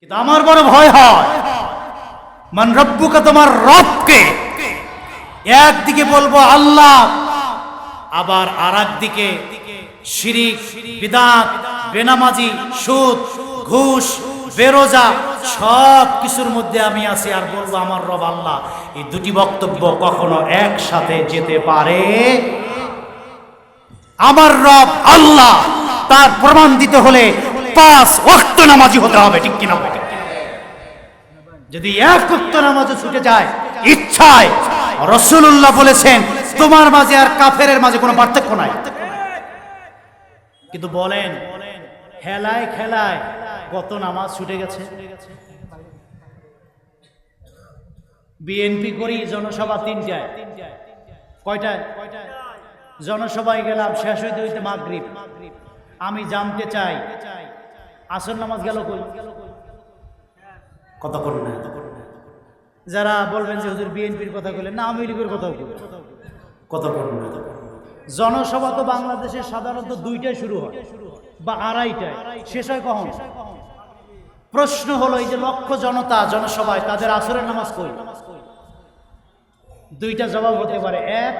কিন্তু আমার বড় ভয় হয়। মান রব্বুকা, তোমার রবকে একদিকে বলব আল্লাহ, আবার আর দিকে শিরিক, বিদাত, বেনামাজি, সুদ, ঘুষ, বেরোজা, সব কিছুর মধ্যে আমি আছি আর বলব আমার রব আল্লাহ। এই দুটি বক্তব্য কখনো একসাথে যেতে পারে? আমার রব আল্লাহ, তার প্রমাণ দিতে হলে পাঁচ নামাজি হতে হবে, ঠিক কিনা? যদি এক নামাজে ছুটে যায়, ইচ্ছায় রসুল্লাহ বলেছেন, তোমার মাঝে আর কাফেরের মাঝে কোনো পার্থক্য নাই। কিন্তু বলেন খেলায় কত নামাজ ছুটে গেছে? বিএনপি করি জনসভা তিনটায়। কয়টায়? জনসভায় গেলাম, শেষ হইতে হইতে মাগরিব। আমি জানতে চাই আসর নামাজ গেল কই? কত করুন না? যারা বলবেন যে হুজুর বিএনপির কথা বললেন না আওয়ামী লীগের কথা কত করুন না? জনসভা তো বাংলাদেশে সাধারণত দুইটায় শুরু হয় বা আড়াইটায়। শেষ হয় কখন? প্রশ্ন হলো এই যে লক্ষ জনতা জনসভায় তাদের আসরের নামাজ কই? দুইটা জবাব হতে পারে এক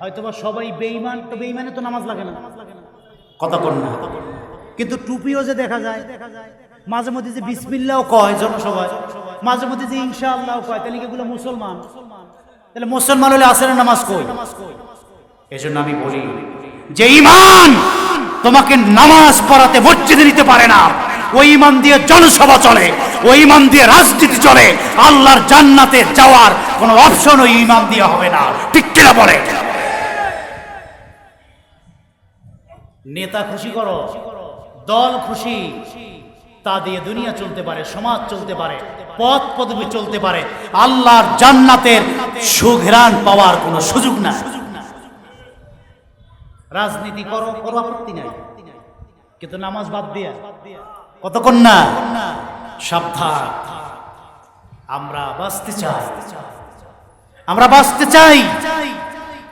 হয়তোবা সবাই বেঈমান তো বেঈমানে তো নামাজ লাগে না। কথা কর না? কিন্তু টুপিও যে দেখা যায়, মাঝে মধ্যে যে বিসমিল্লাও কয় জনসভায়, মাঝে মধ্যে যে ইনশাআল্লাহ কয়, তাহলে এগুলো মুসলমান? তাহলে মুসলমান হলে আসরের নামাজ কই? এই জন্য আমি বলি, যে ইমান তোমাকে নামাজ পড়াতে মসজিদে নিতে পারে না। ওই ইমান দিয়ে জনসভা চলে, ওই ইমান দিয়ে রাজনীতি চলে। আল্লাহর জান্নাতে যাওয়ার কোনো অপশন ওই ইমান দিয়ে হবে না। ঠিক কিনা বলে? নেতা খুশি করো? দল খুশি, তা দিয়ে দুনিয়া চলতে পারে, সমাজ চলতে পারে, পথ পদবি চলতে পারে, আল্লাহর জান্নাতের সুঘ্রাণ পাওয়ার কোনো সুযোগ না রাজনীতি করো করো আপত্তি নাই। কিন্তু নামাজ বাদ দিয়া, কতক্ষণ না? সাবধান। আমরা বাঁচতে চাই। আমরা বাঁচতে চাই।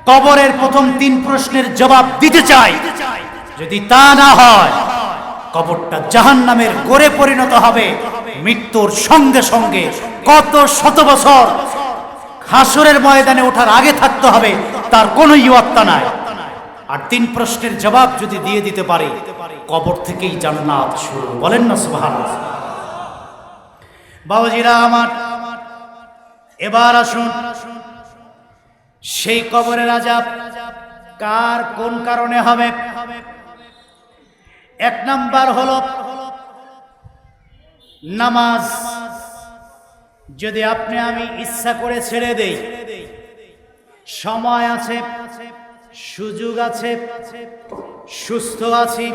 কবরের প্রথম তিন প্রশ্নের জবাব দিতে চাই। যদি তা না হয় কবরটা জাহান নামের গড়ে পরিণত হবে। মৃত্যুর সঙ্গে সঙ্গে কত শত বছর হাসরের ময়দানে ওঠার আগে থাকতে হবে, তার কোনো ইয়ত্তা নাই। আর তিন প্রশ্নের জবাব যদি দিয়ে দিতে পারে, কবর থেকেই জান্নাত শুরু। বলেন না, সুবহানাল্লাহ। বাবাজিরা আমার, এবার আসুন। সেই কবরের আজাব কার, কোন কারণে হবে? এক নাম্বার হল নামাজ। যদি আপনি আমি ইচ্ছা করে ছেড়ে দেই, সময় আছে, সুযোগ আছে, সুস্থ আছি,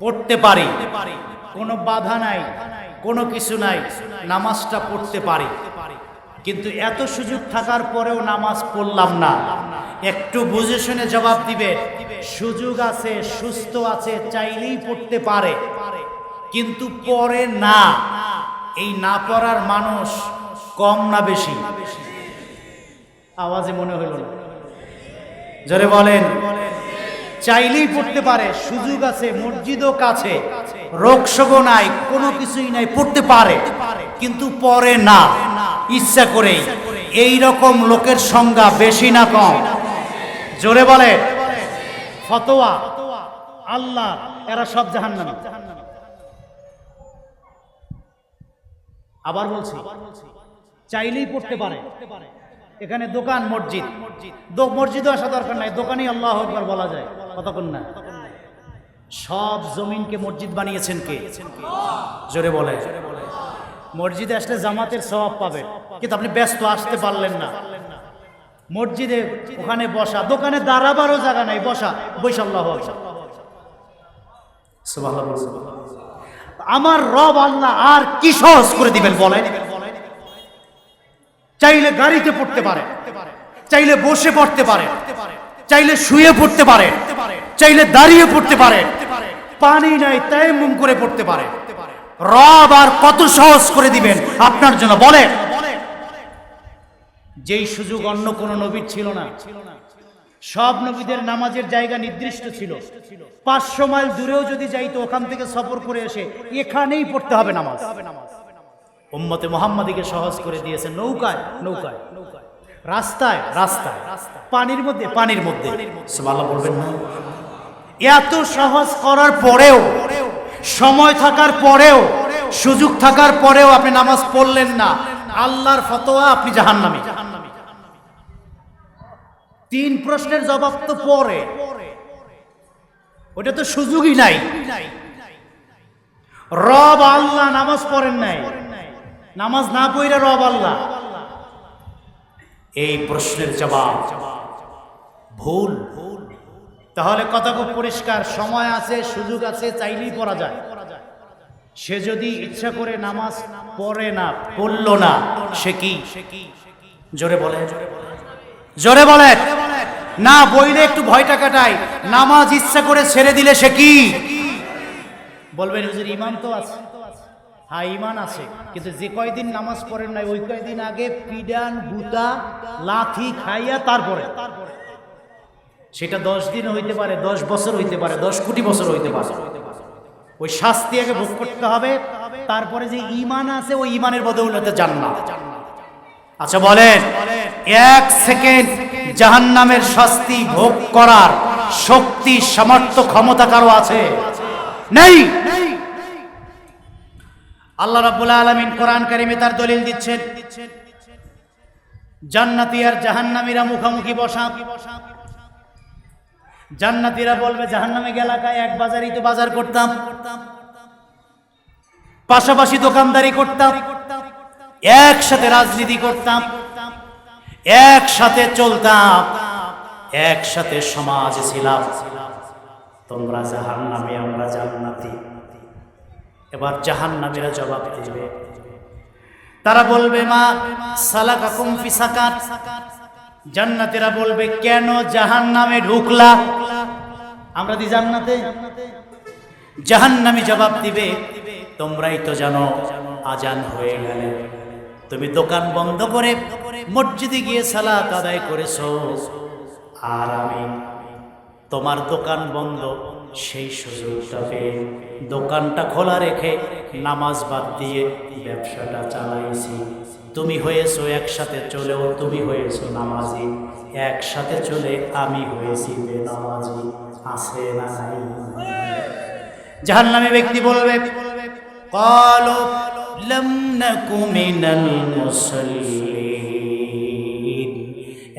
পড়তে পারি। কোনো বাধা নাই, কোনো কিছু নাই, নামাজটা পড়তে পারি। কিন্তু এত সুযোগ থাকার পরেও নামাজ পড়লাম না। একটু বুঝে শুনে জবাব দিবে সুযোগ আছে, সুস্থ আছে, চাইলেই পড়তে পারে। কিন্তু পরে না। এই না পড়ার মানুষ কম না বেশি। আওয়াজে মনে হইল জোরে বলেন। চাইলেই পড়তে পারে, সুযোগ আছে, মসজিদও কাছে রোগশোগ নাই, কোনো কিছুই নাই, পড়তে পারে। কিন্তু পরে না। ইচ্ছা করেই। এই রকম লোকের সংজ্ঞা বেশি না কম। জোরে বলে ফতোয়া, আল্লাহ, এরা সব জাহান্নামী। আবার বলছি, চাইলেই পড়তে পারে। এখানে দোকান, মসজিদ। মসজিদও আসা দরকার নাই, দোকানেই আল্লাহ একবার বলা যায়, কতক্ষণ না। সব জমিনকে মসজিদ বানিয়েছেন কে? জোরে বলে। মসজিদে আসলে জামাতের সওয়াব পাবে। কিন্তু আপনি ব্যস্ত, আসতে পারলেন না। মসজিদে ওখানে বসা দোকানে দাঁড়াবারও জায়গা নাই বসা বৈশাল্লাহ আমার রব আল্লাহ আর কি সহজ করে দিবেন বলেন? চাইলে গাড়িতে পড়তে পারে চাইলে বসে পড়তে পারে চাইলে শুয়ে পড়তে পারে চাইলে দাঁড়িয়ে পড়তে পারে পানি নাই তাই মুম করে পড়তে পারে। রব আর কত সহজ করে দিবেন আপনার জন্য বলে যেই সুযোগ অন্য কোন নবীর ছিল না। সব নবীদের নামাজের জায়গা নির্দিষ্ট ছিল। পাঁচশো মাইল দূরেও যদি যাইতো, ওখান থেকে সফর করে এসে এখানেই পড়তে হবে নামাজ। উম্মতে মোহাম্মদীকে সহজ করে দিয়েছে নৌকায় নৌকায়। রাস্তায় রাস্তায়। পানির মধ্যে পানির মধ্যে। বলবেন না। এত সহজ করার পরেও, সময় থাকার পরেও, সুযোগ থাকার পরেও আপনি নামাজ পড়লেন না। আল্লাহর ফতোয়া আপনি জাহান্নামী। তিন প্রশ্নের জবাব তো পরে। ওটা তো সুযোগই নাই। রব আল্লাহ নামাজ পড়েন নাই। নামাজ না পড়ে রব আল্লাহ। এই প্রশ্নের জবাব। ভুল। ভুল তাহলে কথা খুব পরিষ্কার। সময় আছে, সুযোগ আছে, চাইলেই পড়া যায়। সে যদি ইচ্ছা করে নামাজ পড়ে না, পড়ল না, সে কি? জোরে বলে জোরে বলে না বইলে একটু ভয়টা কাটাই নামাজ ইচ্ছা করে ছেড়ে দিলে সে কি? বলবেন, হুজুর ইমান তো আছে। হ্যাঁ ইমান আছে, কিন্তু যে কয়দিন নামাজ পড়েন নাই, ওই কয়দিন আগে পিডান, গুতা, লাথি খাইয়া তারপরে। সেটা দশ দিন হইতে পারে, দশ বছর হইতে পারে, দশ কোটি বছর হইতে পারে। ওই শাস্তি আগে ভোগ করতে হবে, তারপরে যে ইমান আছে, ওই ইমানের বদৌলতে জান্নাত। আচ্ছা বলেন। এক সেকেন্ড জাহান্নামের শাস্তি ভোগ করার শক্তি, সামর্থ্য, ক্ষমতা কারও আছে? নেই। আল্লাহ রাব্বুল আলামিন কোরআন কারিমে তার দলিল দিচ্ছেন, জান্নাতি আর জাহান্নামীরা মুখামুখি বসা। জান্নাতীরা বলবে, জাহান্নামে এলাকায় এক বাজারই তো বাজার করতাম। পাশাপাশি দোকানদারি করতাম। একসাথে রাজনীতি করতাম। একসাথে চলতাম, একসাথে সমাজে ছিলাম। তোমরা জাহান নামে আমরা জান্নাতি। এবার জাহান নামীরা জবাব দেবে। তারা বলবে, মা সালাকা কুমফি সাকাত জান্নাতেরা বলবে, কেন জাহান নামে ঢুকলা? আমরা দি জান্নাতে? জাহান্নামী জবাব দিবে, তোমরাই তো জানো, আজান হয়ে গেলে। তুমি দোকান বন্ধ করে মসজিদে গিয়ে সালাত আদায় করেছো আর আমি তোমার দোকান বন্ধ সেই সুযোগটা পেয়ে দোকানটা খোলা রেখে নামাজ বাদ দিয়ে ব্যবসাটা চালাইছি তুমি হয়েছো একসাথে চলেও তুমি হয়েছো নামাজি একসাথে চলে আমি হয়েছি বেনামাজি আছে না নাই জাহান্নামী ব্যক্তি বলবে قالوا لم نك من المصلين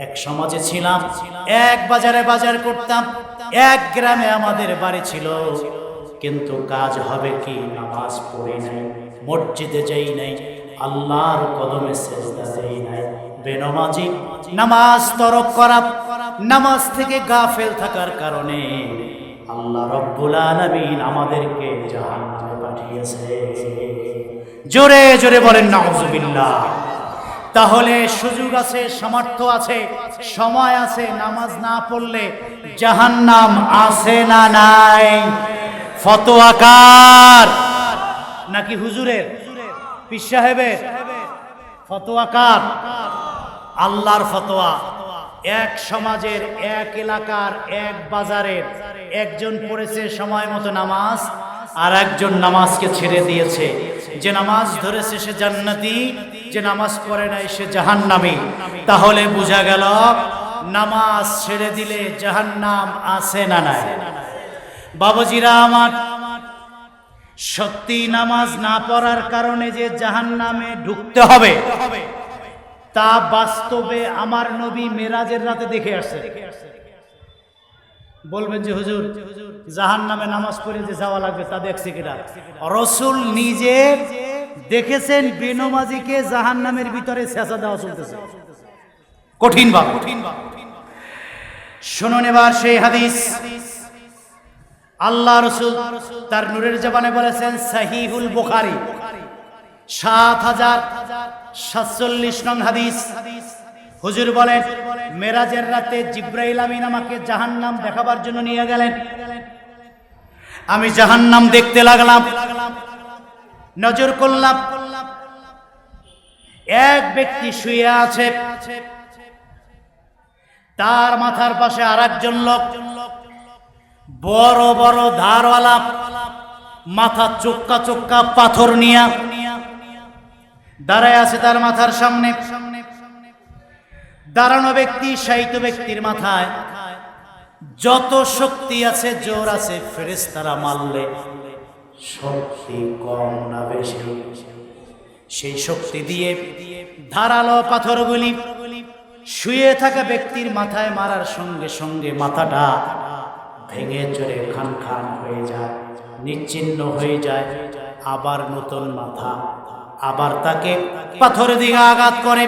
এক সমাজে ছিলাম, এক বাজারে বাজার করতাম, এক গ্রামে আমাদের বাড়ি ছিল। কিন্তু কাজ হবে কি, নামাজ পড়ে নাই, মসজিদে যাই নাই, আল্লাহর কদমে দেই নাই। বেনমাজি, নামাজ তরক করা, নামাজ থেকে গাফেল থাকার কারণে আল্লাহ রব্বুল আলামিন আমাদেরকে জাহান্নামে পাঠিয়েছে। জোরে জোরে বলেন, নাউজুবিল্লাহ। তাহলে সুযোগ আছে, সামর্থ্য আছে, সময় আছে, নামাজ না পড়লে জাহান নাম আছে না নাই। ফতোয়াকার নাকি হুজুরের? পীর সাহেবের? ফতোয়াকার আল্লাহর ফতোয়া। এক সমাজের, এক এলাকার, এক বাজারের একজন পড়েছে সময় মতো নামাজ, আর একজন নামাজকে ছেড়ে দিয়েছে। যে নামাজ ধরেছে সে জান্নাতি, যে নামাজ পড়ে নাই সে জাহান্নামী। তাহলে বোঝা গেল, নামাজ ছেড়ে দিলে জাহান্নাম আছে না নাই? বাবাজিরা আমার, সত্যি নামাজ না পড়ার কারণে যে জাহান্নামে ঢুকতে হবে। তা বাস্তবে আমার নবী মেরাজের রাতে দেখে আসছে। বলবেন যে, হুজুর জাহান নামে নামাজ পড়ে যে যাওয়া লাগবে তা দেখছে কিনা রসুল নিজে দেখেছেন বেনমাজিকে জাহান নামের ভিতরে ছেঁচা দেওয়া চলতেছে। কঠিন বা কঠিন বা শুনুন এবার সেই হাদিস। আল্লাহ রসুল তার নূরের জবানে বলেছেন, সাহিহুল বুখারী। সাত হাজার সাতচল্লিশ নং হাদিস। হুজুর বলেন, মেরাজের রাতে জিব্রাইল আমিন আমাকে জাহান্নাম দেখাবার জন্য নিয়ে গেলেন। আমি জাহান্নাম দেখতে লাগলাম। নজর করলাম, এক ব্যক্তি শুয়ে আছে। তার মাথার পাশে আর একজন লোক, বড় বড় ধারওয়ালা, মাথা চোক্কা চোক্কা পাথর নিয়া দাঁড়ায় আছে তার মাথার সামনে। দাঁড়ানো ব্যক্তি সাহিত্য ব্যক্তির মাথায়। যত শক্তি আছে, জোর আছে, ফেরেশতারা মারলে শক্তি কম না বেশি। সেই শক্তি দিয়ে ধারালো পাথরগুলি শুয়ে থাকা ব্যক্তির মাথায় মারার সঙ্গে সঙ্গে মাথাটা ভেঙে চড়ে খান খান হয়ে যায়, নিচ্ছিন্ন হয়ে যায়, আবার নতুন মাথা আবার তাকে পাথরে দিকে আঘাত করে।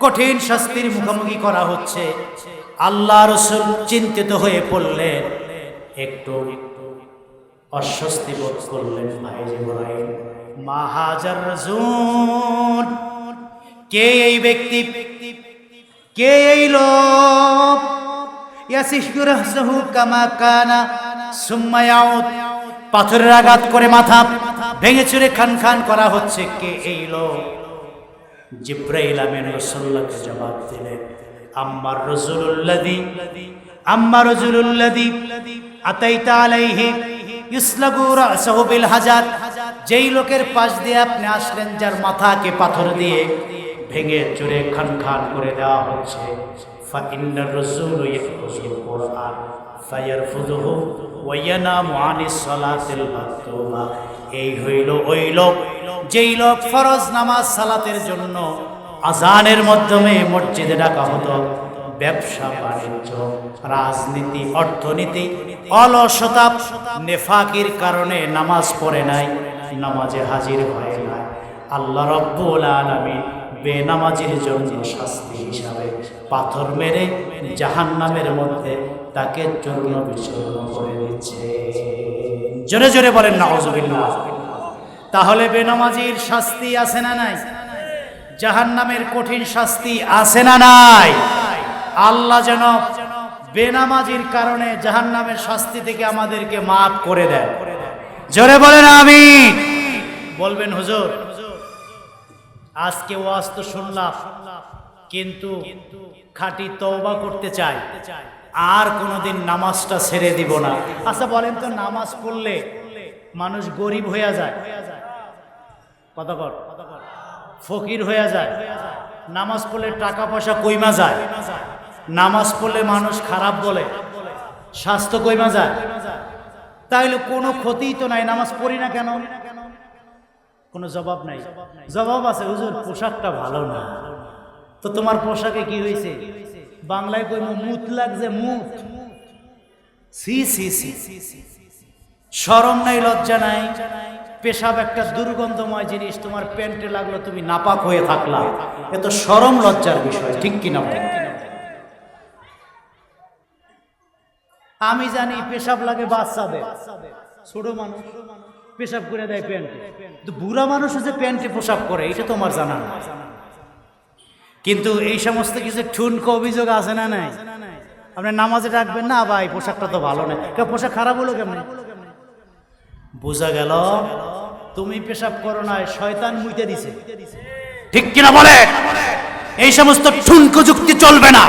কঠিন শাস্তির মুখোমুখি করা হচ্ছে। আল্লাহ রসুল চিন্তিত হয়ে পড়লেন। একটু অস্বস্তি বোধ করলেন ভাই রসুল, কে এই ব্যক্তি? কে এই লোক? কামা কানা, সুম্মা ইয়াউদ পাথরের আঘাত করে মাথা ভেঙে চুরে খান খান করা হচ্ছে। কে এই লোক? জিব্রাইল আমিন রসুল্লাহকে জবাব দিলেন, আম্মার রসুল্লাদি আম্মা রসুল্লাদি আতাইতা আলাইহি ইসলাগুরা সহবিল হাজার, যেই লোকের পাশ দিয়ে আপনি আসলেন, যার মাথাকে পাথর দিয়ে ভেঙে চুরে খান খান করে দেওয়া হচ্ছে। ফাইন্নার রসুল ইয়াকুজুল কোরআন ফায়ারফুদুহু ওয়া ইয়ানামু আনিস সালাতিল মাকতুবা। এই হইল ওই লোক, যেই লোক ফরজ নামাজ সালাতের জন্য আজানের মাধ্যমে মসজিদে ডাকা হতো। ব্যবসা, বাণিজ্য, রাজনীতি, অর্থনীতি, অলসতা, নেফাকির কারণে নামাজ পড়ে নাই, নামাজে হাজির হয় নাই আল্লাহ রব্বুল আলামিন বেনামাজির জন্য শাস্তি হিসাবে পাথর মেরে জাহান্নামের মধ্যে তাকে জন্য বিচূর্ণ করে দিচ্ছে। জোরে জোরে বলেন নাউজুবিল্লাহ তাহলে বেনামাজির শাস্তি আছে না নাই? জাহান্নামের কঠিন শাস্তি আছে না নাই? আল্লাহ যেন বেনামাজির কারণে জাহান্নামের শাস্তি থেকে আমাদেরকে মাফ করে দেয় জোরে বলেন আমি বলবেন, হুজুর, আজকে ওয়াজ তো শুনলাম, কিন্তু খাঁটি তওবা করতে চাই। আর কোনোদিন নামাজটা ছেড়ে দিব না। আচ্ছা বলেন তো, নামাজ পড়লে মানুষ গরিব হয়ে যায়? কথা কর ফকির হয়ে যায়? নামাজ পড়লে টাকা পয়সা কইমা যায়? নামাজ পড়লে মানুষ খারাপ বলে। স্বাস্থ্য কইমা যায়? তাইলে কোনো ক্ষতিই তো নাই, নামাজ পড়ি না কেন? কোনো জবাব নাই। জবাব আছে, হুজুর, পোশাকটা ভালো না। তো তোমার পোশাকে কি হয়েছে বাংলায় কইম, মুত লাগছে, মুত। সি সি সি সরম নাই, লজ্জা নাই। পেশাব একটা দুর্গন্ধময় জিনিস, তোমার প্যান্টে লাগল, তুমি নাপাক হয়ে থাকলা। এ তো সরম লজ্জার বিষয়, ঠিক কিনা ঠিক আমি জানি পেশাব লাগে বাচ্চাদের। ছোট মানুষ পেশাব করে দেয় প্যান্টে। বুড়া মানুষ যে প্যান্টে পোশাক করে এটা তোমার জানা না কিন্তু এই সমস্ত কিছু ঠুনকো অভিযোগ আছে না নাই? আপনি নামাজে রাখবেন না ভাই, পোশাকটা তো ভালো না কেউ পোশাক খারাপ হলো কেমন? বোঝা গেল, তুমি পেশাব করো না শয়তান মুইতে দিছে। ঠিক কিনা বলে? এই সমস্ত ঠুনকো যুক্তি চলবে না।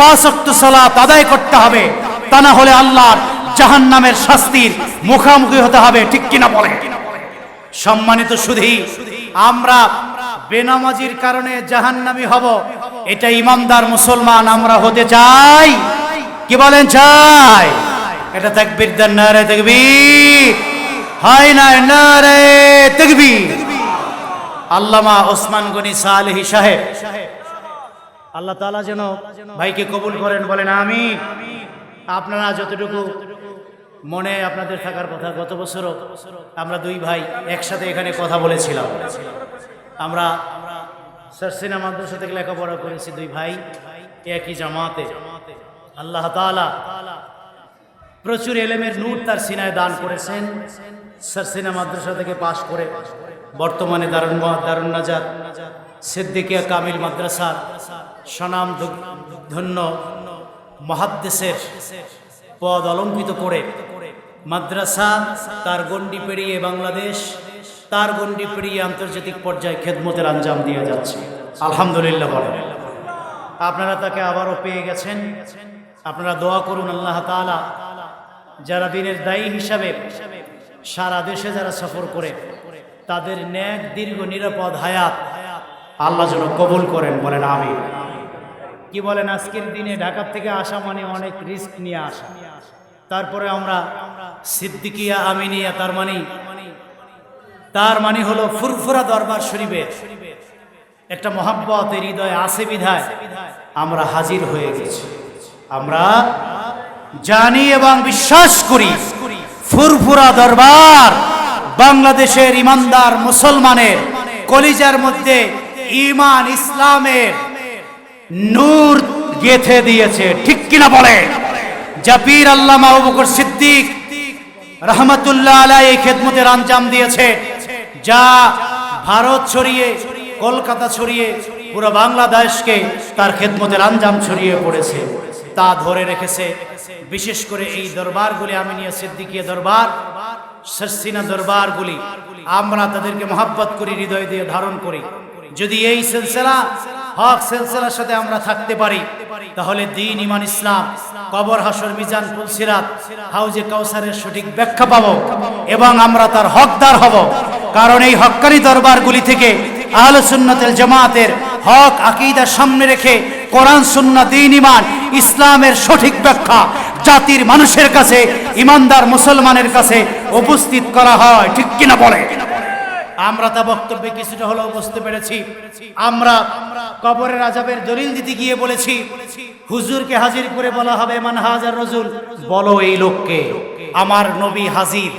পাঁচ অক্ট সালাত আদায় করতে হবে। তা না হলে আল্লাহর জাহান নামের শাস্তির মুখামুখি হতে হবে। ঠিক কিনা বলে? সম্মানিত সুধী, আমরা বেনামাজির কারণে জাহান্নামি হব। এটা ইমানদার মুসলমান, আমরা হতে চাই। কি বলেন চাই? এটা তাকবীর দেন, নারে তাকবীর। হয় না, নারে তাকবীর। আল্লামা ওসমান গনি সালেহি সাহেব। আল্লাহ তাআলা যেন ভাইকে কবুল করেন, বলেন আমি আপনারা যতটুকু মনে আপনাদের থাকার কথা, গত বছরও আমরা দুই ভাই একসাথে এখানে কথা বলেছিলাম। আমরা সারসিনা মাদ্রাসা থেকে লেখাপড়া করেছি দুই ভাই, একই জামাতে। আল্লাহ তাআলা প্রচুর এলেমের নূর তার সিনায় দান করেছেন। সারসিনা মাদ্রাসা থেকে পাশ করে বর্তমানে দারুণ দারুণ নাজাদ সিদ্দিকিয়া কামিল মাদ্রাসার সনাম ধন্য মহাদ্দেশের পদ অলঙ্কিত করে মাদ্রাসা তার গণ্ডি পেরিয়ে বাংলাদেশ তার গণ্ডি পেরিয়ে আন্তর্জাতিক পর্যায়ে খেদমতের আঞ্জাম দিয়ে যাচ্ছে। আলহামদুলিল্লাহ বলে আপনারা তাকে আবারও পেয়ে গেছেন। আপনারা দোয়া করুন আল্লাহ তাআলা, যারা দিনের দায়ী হিসাবে সারা দেশে যারা সফর করে, তাদের ন্যাক, দীর্ঘ, নিরাপদ হায়াত আল্লাহ যেন কবুল করেন, বলেন আমি কি বলেন, আজকের দিনে ঢাকা থেকে আসা মানে অনেক রিস্ক নিয়ে আসা। তারপরে আমরা সিদ্দিকিয়া, আমিনিয়া, তার মানে তার মানে হলো ফুরফুরা দরবার শরীফের একটা মহাব্বত হৃদয়ে আছে বিধায় আমরা হাজির হয়ে গেছি। আমরা জানি এবং বিশ্বাস করি ফুরফুরা দরবার বাংলাদেশের ইমানদার মুসলমানের কলিজার মধ্যে ইমান ইসলামের নূর গেথে দিয়েছে। ঠিক কিনা বলে? জাপির আল্লামা আবু বকর সিদ্দিক রহমতুল্লাহ আলাই এই খেদমতের আঞ্জাম দিয়েছে। যা ভারত ছড়িয়ে, কলকাতা ছড়িয়ে, পুরো বাংলাদেশকে তার খেদমতের আঞ্জাম ছড়িয়ে পড়েছে। তা ধরে রেখেছে। বিশেষ করে এই দরবারগুলি আমি নিয়ে সিদ্দিকিয়া দরবার সরসিনা দরবারগুলি। আমরা তাদেরকে মহাব্বত করি, হৃদয় দিয়ে ধারণ করি। যদি এই সিলসিলা হক সিলসিলার সাথে আমরা থাকতে পারি। তাহলে দিন ইমান ইসলাম, কবর, হাসর, মিজান পুলসিরাত হাউজে কাউসারের সঠিক ব্যাখ্যা পাবো এবং আমরা তার হকদার হব। কারণ এই হক্কানি দরবারগুলি থেকে আহলে সুন্নাতের জামাতের হক আকীদা সামনে রেখে কোরআন সুন্নাহ দিন ইমান ইসলামের সঠিক ব্যাখ্যা জাতির মানুষের কাছে ইমানদার মুসলমানের কাছে উপস্থিত করা হয়। ঠিক কিনা বলে? আমরা তা বক্তব্যে কিছুটা হলেও বুঝতে পেরেছি। আমরা কবরের আজাবের দলিল দিতে গিয়ে বলেছি, হুজুরকে হাজির করে বলা হবে, মান হাজার রজুল, বলো এই লোককে, আমার নবী হাজির।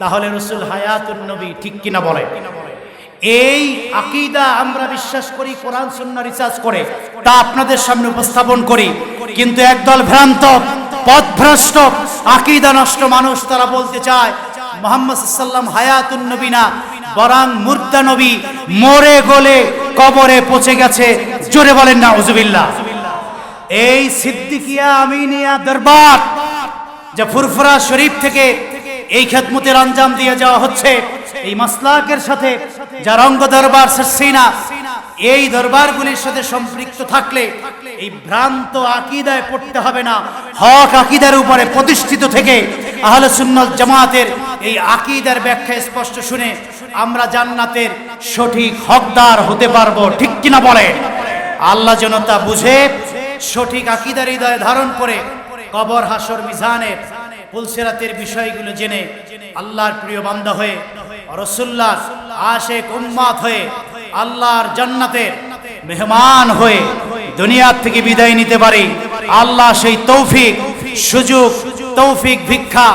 তাহলে রসুল হায়াতুন নবী ঠিক কিনা বলে? এই আকিদা আমরা বিশ্বাস করি, কোরআন, সুন্নাহ রিসার্চ করে, তা আপনাদের সামনে উপস্থাপন করি। কিন্তু একদল ভ্রান্ত, পথভ্রষ্ট, আকিদা নষ্ট মানুষ তারা বলতে চায়, মোহাম্মদ সাল্লাম হায়াতুন নবী না বরং মুর্দা নবী মরে গলে কবরে পচে গেছে। জোরে বলেন না উজুবিল্লাহ এই সিদ্দিকিয়া আমিনিয়া দরবার যে ফুরফুরা শরীফ থেকে এই খেদমতের আঞ্জাম দিয়ে যাওয়া হচ্ছে, এই মাসলাকের সাথে যার অঙ্গ দরবার সরসিনা এই দরবারগুলির সাথে সম্পৃক্ত থাকলে এই ভ্রান্ত আকিদায় পড়তে হবে না। হক আকিদার উপরে প্রতিষ্ঠিত থেকে আহলে সুন্নত জামাতের এই আকিদার ব্যাখ্যা স্পষ্ট শুনে আমরা জান্নাতের সঠিক হকদার হতে পারব, ঠিক কিনা বলে? আল্লাহ জনতা বুঝে, সঠিক আকিদার হৃদয়ে ধারণ করে কবর, হাসর, মিজানের পুলসেরাতের বিষয়গুলো জেনে আল্লাহর প্রিয় বান্দা হয়ে রসুল্লাহ আশেক উম্মাত হয়ে আল্লাহর জান্নাতের মেহমান হয়ে দুনিয়ার থেকে বিদায় নিতে পারি। আল্লাহ সেই তৌফিক, সুযোগ, তৌফিক, ভিক্ষা